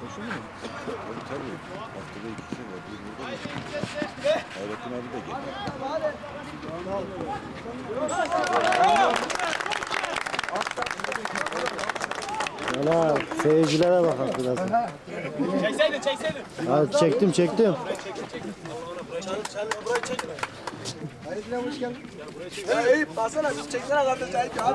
Koşu mu? Tabii tabii. Haftada iki kere var. Biz burada mı? Hayrettin abi de geliyor. Valla seyircilere bakın biraz. Çekseydin çekseydin. Hadi çektim çektim. Hey, basana çeksene kardeş çay çay.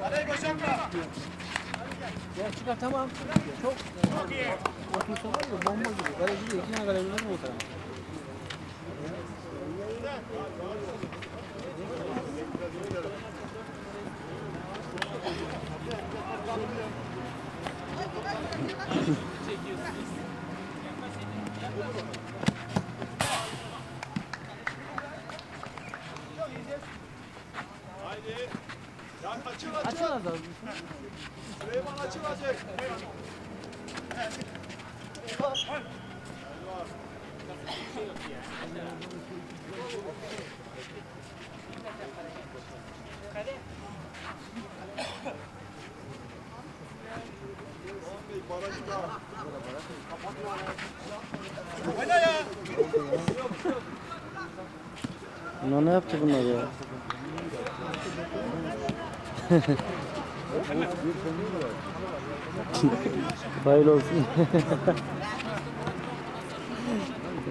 Hadi koşakla. Ya çıkar tamam. Çok otursa var ya bomba gibi. Kaleci de iki tane kaleci var mı o tarafa? Haydi. Ya kaçır açıl. Açın da. Süleyman açılacak. Oyna ya. Bunlar ne yaptı bunlar ya? Hayırlı olsun.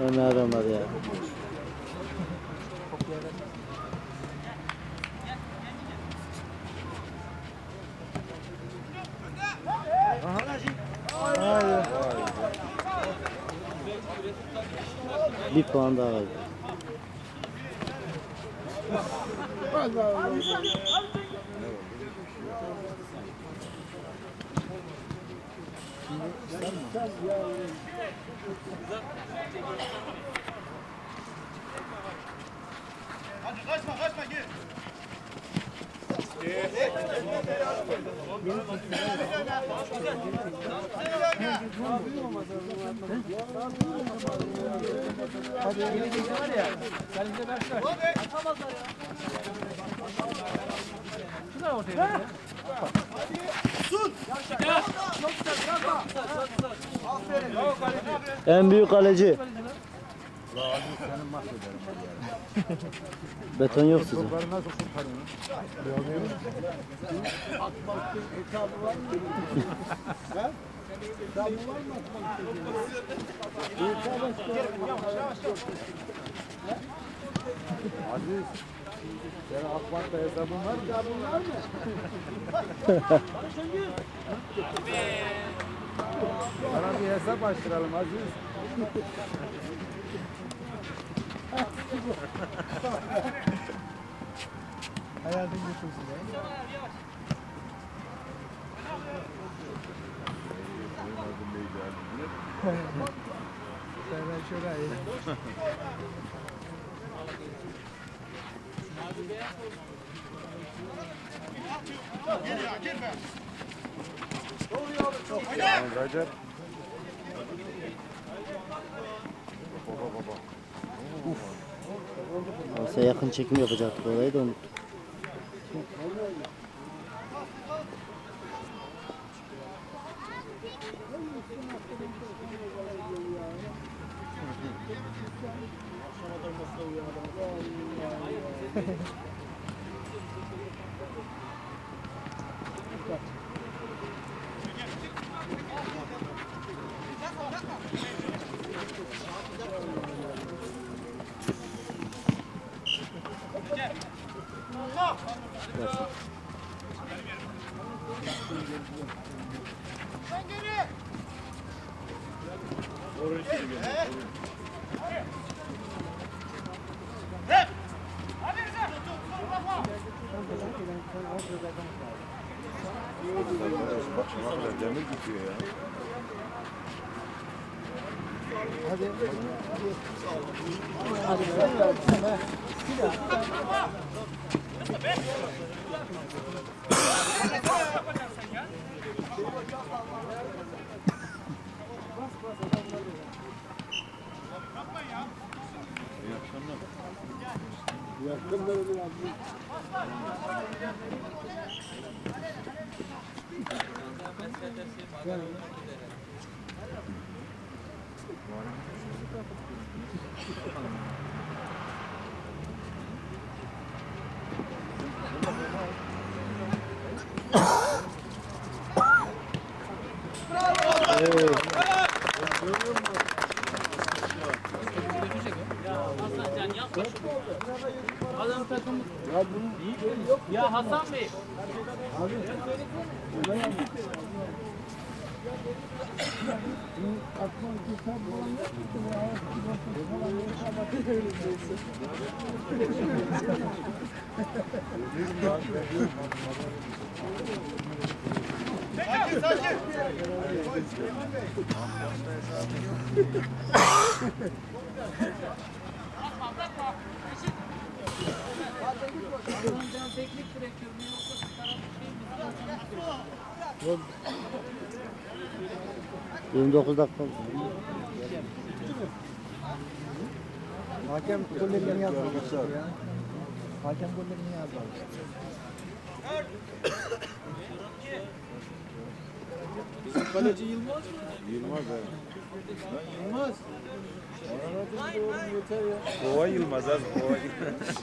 ya ne adamlar ya. Bir puan daha var. Hadi kaçma kaçma gir. Gelecekte var ya. Kaleci karşı var. Şuna ortaya. En büyük kaleci. Beton yok sizin. Senin Akbank'ta hesabın var mı? Hesabın var mı? Sana bir hesap açtıralım Aziz. Hayatın götürsün ya. Sen şurayı. Gir ya gir be. Recep. Oysa yakın çekim yapacaktık orayı da unuttuk. Kadar demir gidiyor ya. İyi akşamlar. Adam Obrigado. Sakin sakin. Ee, 29 dakika. Hakem gollerini yazmamış ya. Hakem gollerini yazmamış. Kaleci Yılmaz. Yılmaz ha. Yılmaz. Kova Yılmaz az kova Yılmaz.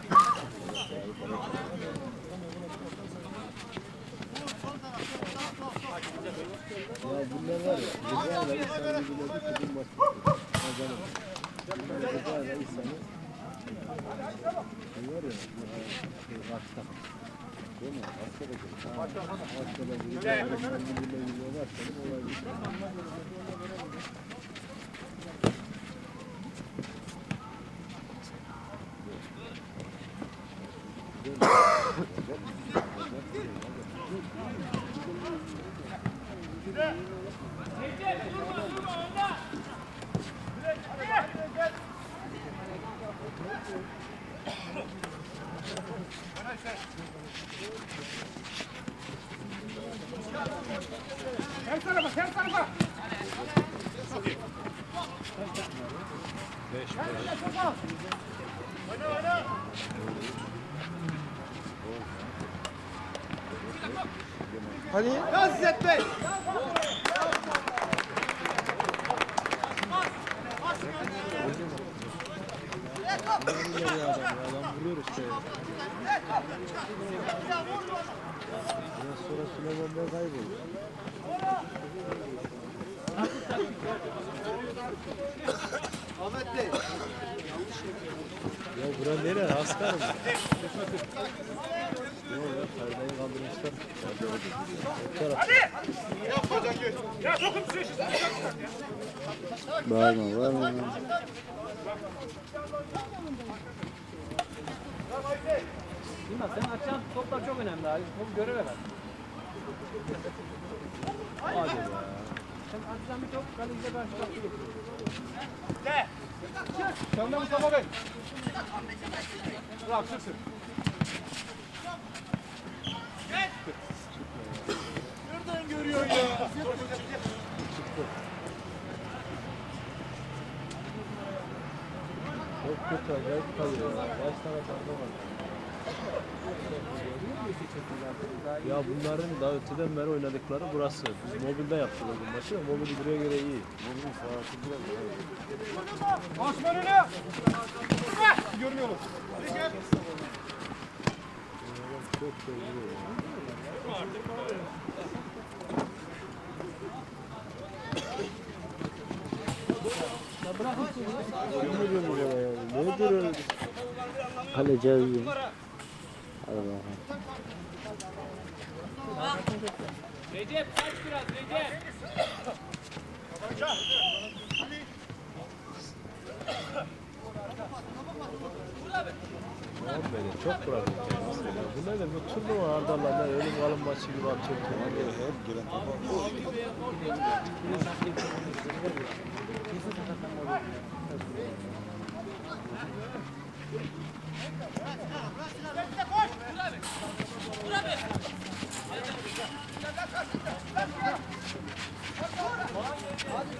Ya bunlar var ya. Rıza ile İhsan'ı bilirdik ki bu maç kazanır. Bunlar İhsan'ı şey var ya. Şey, takım. Değil mi? Askere gidiyor. Askere gidiyor. Askere gidiyor. Varsa olay bitiyor. Her tarafa her tarafa. Oyna oyna. Hadi. Ya İzzet Bey. Vuruyor ya adam ya. Adam vuruyor işte. Biraz sonra Süleyman Bey kaybolur. Ahmet Bey. Ya bura nere? Askar mı? Yok ya perdeyi kaldırmışlar. Taraf. Yap hocam gel. Ya dokun şu işi. Bağırma bağırma. Yılmaz sen açacağın toplar çok önemli abi. Topu göreve ver. Hadi be. Sen açacağın bir top kaleciye karşı top getiriyor. De. Sen de Mustafa Bey. Bırak çıksın. Nereden görüyorsun ya? Kötü acayip kalıyor ya. Baş bunların daha öteden beri oynadıkları burası. Biz mobilde yaptık o gün maçı. Mobil buraya göre iyi. Bugün sahası biraz daha iyi. Osman önü. Görmüyorum. Çok seviyor. Ya bırakın şunu. Yemin ediyorum ya. Nedir öyle? Kaleci arıyor. Hadi bakalım. Muhammed'e çok bırakıyor kendisi. ya. Bu ne de bu turnuva Ardalar'la ölüm alım maçı gibi atıyor. Hadi hep gelen topa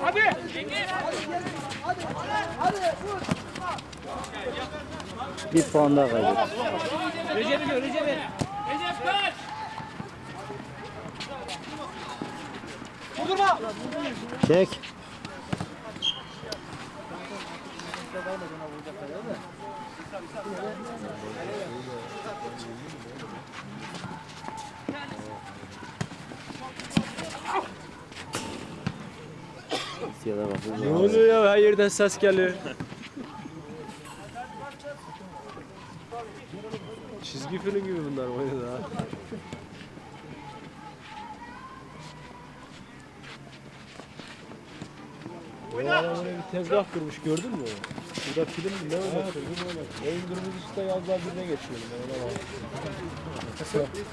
Hadi. Bir puan daha kaybettik. Recep'i gör, Recep'i. Vurdurma. Çek. Ne oluyor ya? Her yerden ses geliyor. Çizgi film gibi bunlar oynadı ha. O adam oraya bir tezgah kurmuş gördün mü? Burada film mi ne öyle? Oyun kırmızısı yazlar birine geçiyor. Ben ona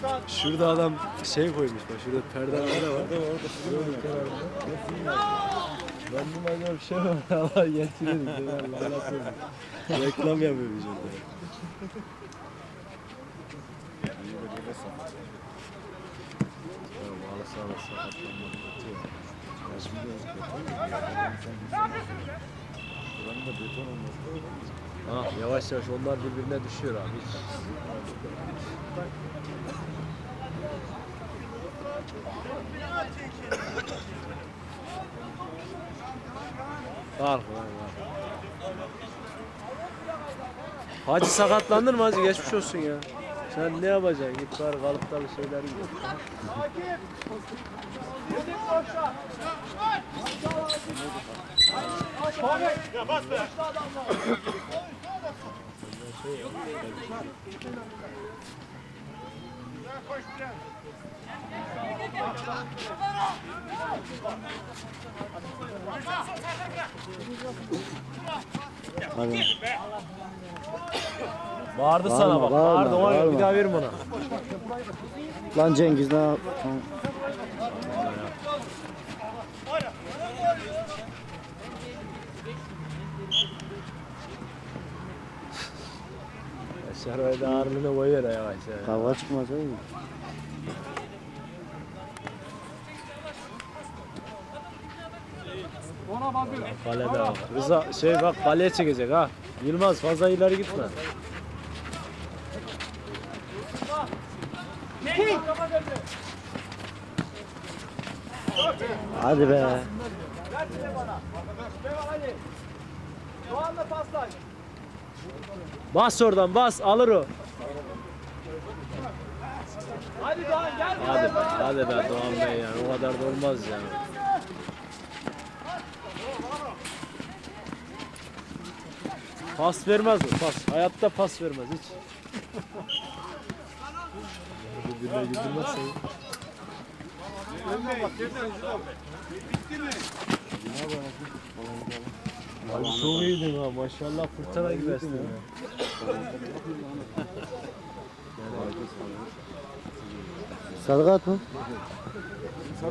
bak. Şurada adam şey koymuş bak şurada perdeler var. Ben bu acaba bir şey var. Allah Allah koymuş. Reklam yapıyor biz orada. böyle sat. Ya Buranın da beton olması Ha, yavaş yavaş onlar birbirine düşüyor abi. Hiç. Var var. Hacı sakatlandın mı hacı? Geçmiş olsun ya. Sen ne yapacaksın? Git bari kalıptalı şeyler yiyin. Ya bas be. Ya koş biraz. Hadi. Bağırdı Bağırma, sana bak. bağırma, Bağırdı göre bir bağırma. daha verim ona. Lan Cengiz ne yap? Şarayda ağırlığına koyuyor ya yavaş ya. Kavga çıkmaz? Ona bak bir. Kalede bak. Rıza şey bak kaleye çekecek ha. Yılmaz fazla ileri gitme. Hadi be. Ver bana. Devam hadi. Doğan'la pasla. Bas oradan bas alır o. Hadi Doğan gel. Hadi be, hadi be Doğan Bey yani o kadar da olmaz ya. Pas vermez o pas. Hayatta pas vermez hiç. Birbirine güldürmezse. Önüne bak. Geriden stop. Abi çok iyiydin ha maşallah fırtına gibi estin ya. Sarı kart mı?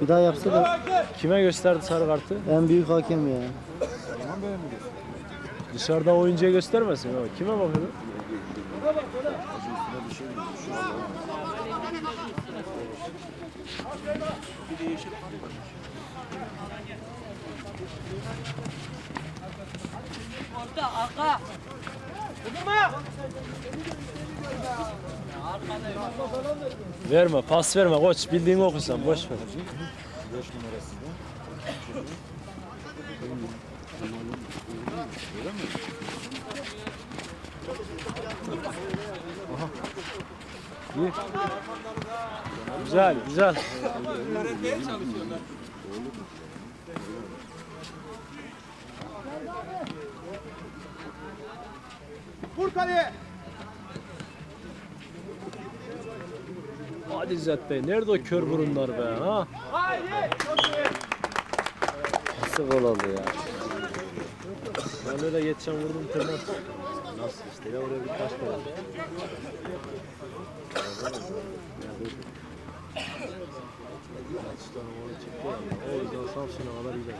Bir daha yapsa da Kime gösterdi sarı kartı? en büyük hakem ya. Dışarıda oyuncuya göstermesin ama kime bakıyor? Mi? Şu an Vurdurma. Verme, pas verme koç. Bildiğini okursan boş ver. 5 numarası da. Güzel, güzel. Vur kaleye. Hadi İzzet Bey. Nerede o kör burunlar be ha? Haydi. Nasıl gol oldu ya? Ben öyle geçen vurdum tırnak. Nasıl işte ya oraya bir taş koyalım. O yüzden Samsun'a kadar gidelim.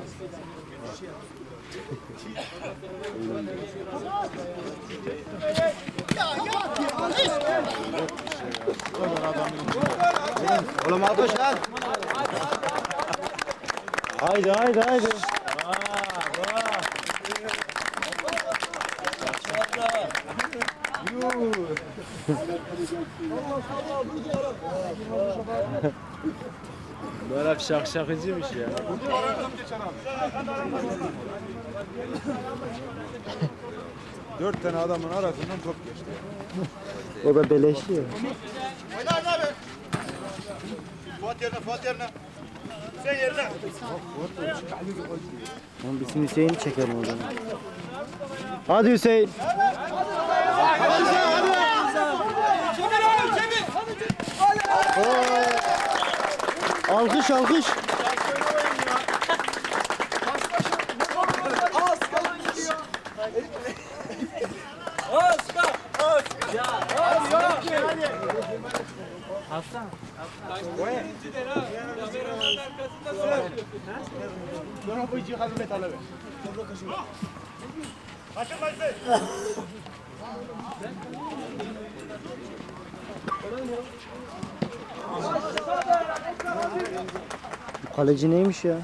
Oğlum alkış lan. Haydi haydi haydi. Böyle bir şak şakıcıymış ya. Dört tane adamın arasından top geçti. O da beleşli ya. Oynar abi. Fuat yerine, Fuat yerine. Sen yerine. Oğlum bizim Hüseyin'i çekelim o zaman. Hadi Hüseyin. Çevir oğlum çevir. Alkış alkış. Kaçırmayın. Bu kaleci neymiş ya?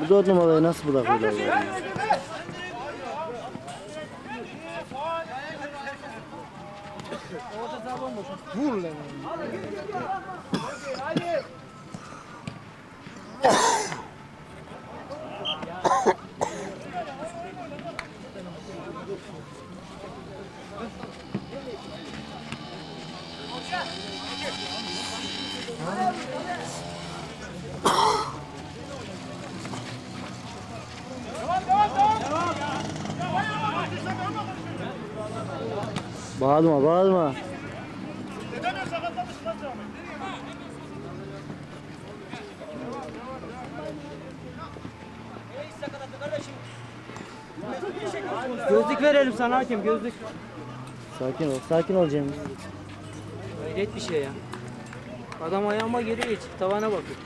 Bu dört numarayı nasıl bırakıyorlar ya? Bağırma bağırma. Gözlük verelim sana hakem gözlük. Sakin ol sakin ol Cem. Hayret bir şey ya. Adam ayağıma geri geç. Tavana bakıyor.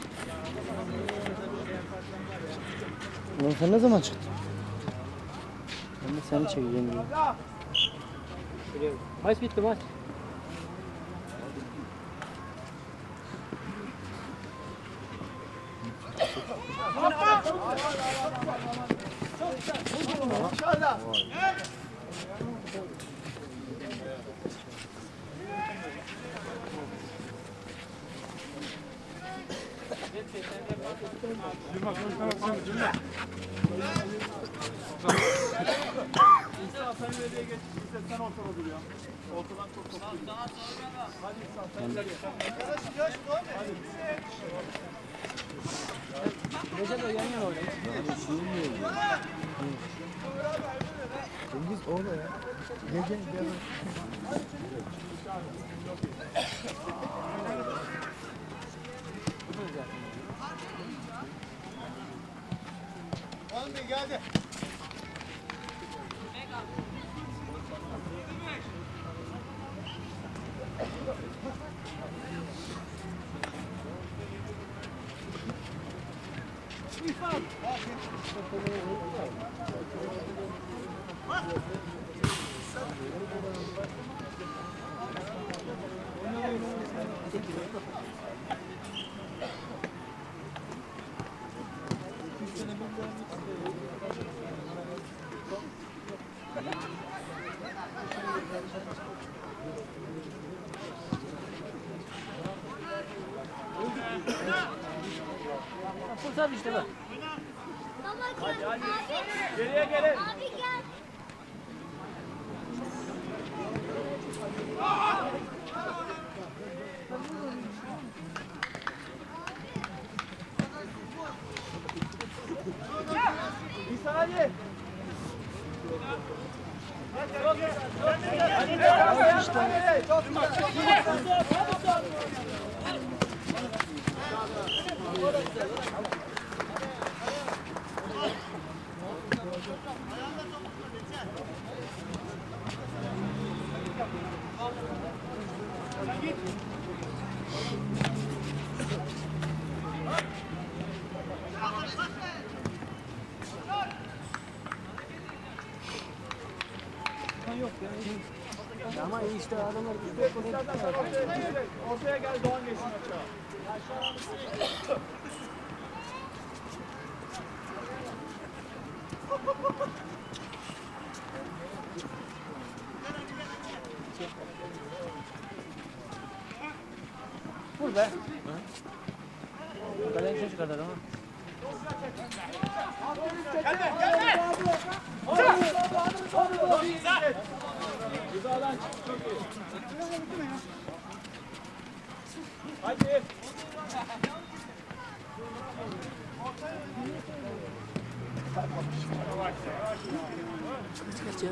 Ulan sen ne zaman çıktın? Ben de seni çekeceğim. Şuraya bak. Heiß bitte was? Recep de yan yana oynayın. Oğlum bir geldi. Fırsat işte bak. Bir saniye. Çok güzel. Hadi devam et. Hadi. Çok güzel. Ama iyi işte adamlar güzel Ortaya gel Doğan geçsin aşağı. Vur be. Kaleye bir şey çıkardı ama. Gelme gelme. Güzel. Çok iyi. Hadi. Kaç kaç ya?